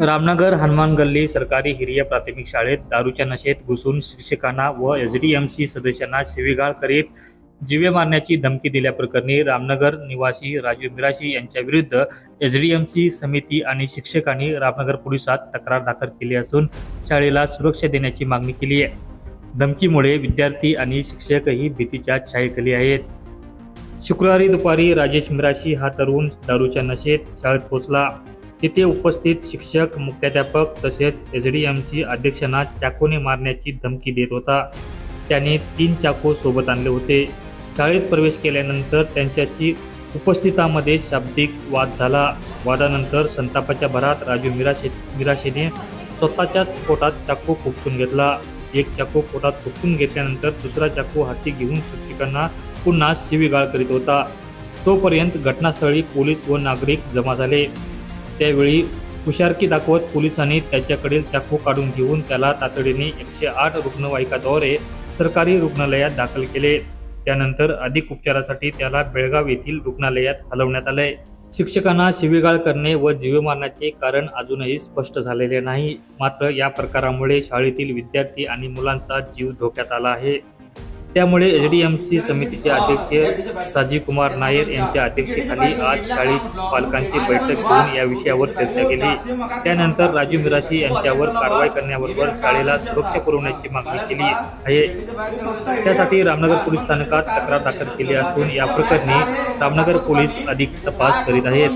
रामनगर हनुमान गल्ली सरकारी हिरिय प्राथमिक शाळेत दारूच्या नशेत घुसून शिक्षकांना व एच डी एम सी सदस्यांना शिवीगाळ करीत जीवे मारण्याची धमकी दिल्याप्रकरणी रामनगर निवासी राजू मिराशी यांच्या विरुद्ध डी एम सी समिती आणि शिक्षकांनी रामनगर पोलिसात तक्रार दाखल केली असून शाळेला सुरक्षा देण्याची मागणी केली आहे. धमकीमुळे विद्यार्थी आणि शिक्षकही भीतीच्या छायेखाली आहेत. शुक्रवारी दुपारी राजेश मिराशी हा तरुण दारूच्या नशेत शाळेत पोहोचला. तिथे उपस्थित शिक्षक मुख्याध्यापक तसेच एच डी एम सी अध्यक्षांना चाकूने मारण्याची धमकी देत होता. त्याने तीन चाकू सोबत आणले होते. शाळेत प्रवेश केल्यानंतर त्यांच्याशी उपस्थितामध्ये शाब्दिक वाद झाला. वादानंतर संतापाच्या भरात राजू मिराशे मिराशेने स्वतःच्याच पोटात चाकू खुपसून घेतला. एक चाकू पोटात खुपसून घेतल्यानंतर दुसरा चाकू हाती घेऊन शिक्षकांना पुन्हा शिवीगाळ करीत होता. तोपर्यंत घटनास्थळी पोलीस व नागरिक जमा झाले. त्यावेळी हुशारकी दाखवत पोलिसांनी त्याच्याकडील चाकू काढून घेऊन त्याला तातडीने एकशे आठ रुग्णवाहिकाद्वारे सरकारी रुग्णालयात दाखल केले. त्यानंतर अधिक उपचारासाठी त्याला बेळगाव येथील रुग्णालयात हलवण्यात आले. शिक्षकांना शिवीगाळ करणे व जीव मारण्याचे कारण अजूनही स्पष्ट झालेले नाही. मात्र या प्रकारामुळे शाळेतील विद्यार्थी आणि मुलांचा जीव धोक्यात आला आहे. त्यामुळे एच डी एम सी समितीचे अध्यक्ष साजी कुमार नायर यांच्या अध्यक्षतेखाली आज शाळेत पालकांची बैठक घेऊन या विषयावर चर्चा केली. त्यानंतर राजू मिराशी यांच्यावर कारवाई करण्याबरोबर शाळेला सुरक्षा पुरवण्याची मागणी केली आहे. त्यासाठी रामनगर पोलीस स्थानकात तक्रार दाखल केली असून या प्रकरणी रामनगर पोलीस अधिक तपास करीत आहेत.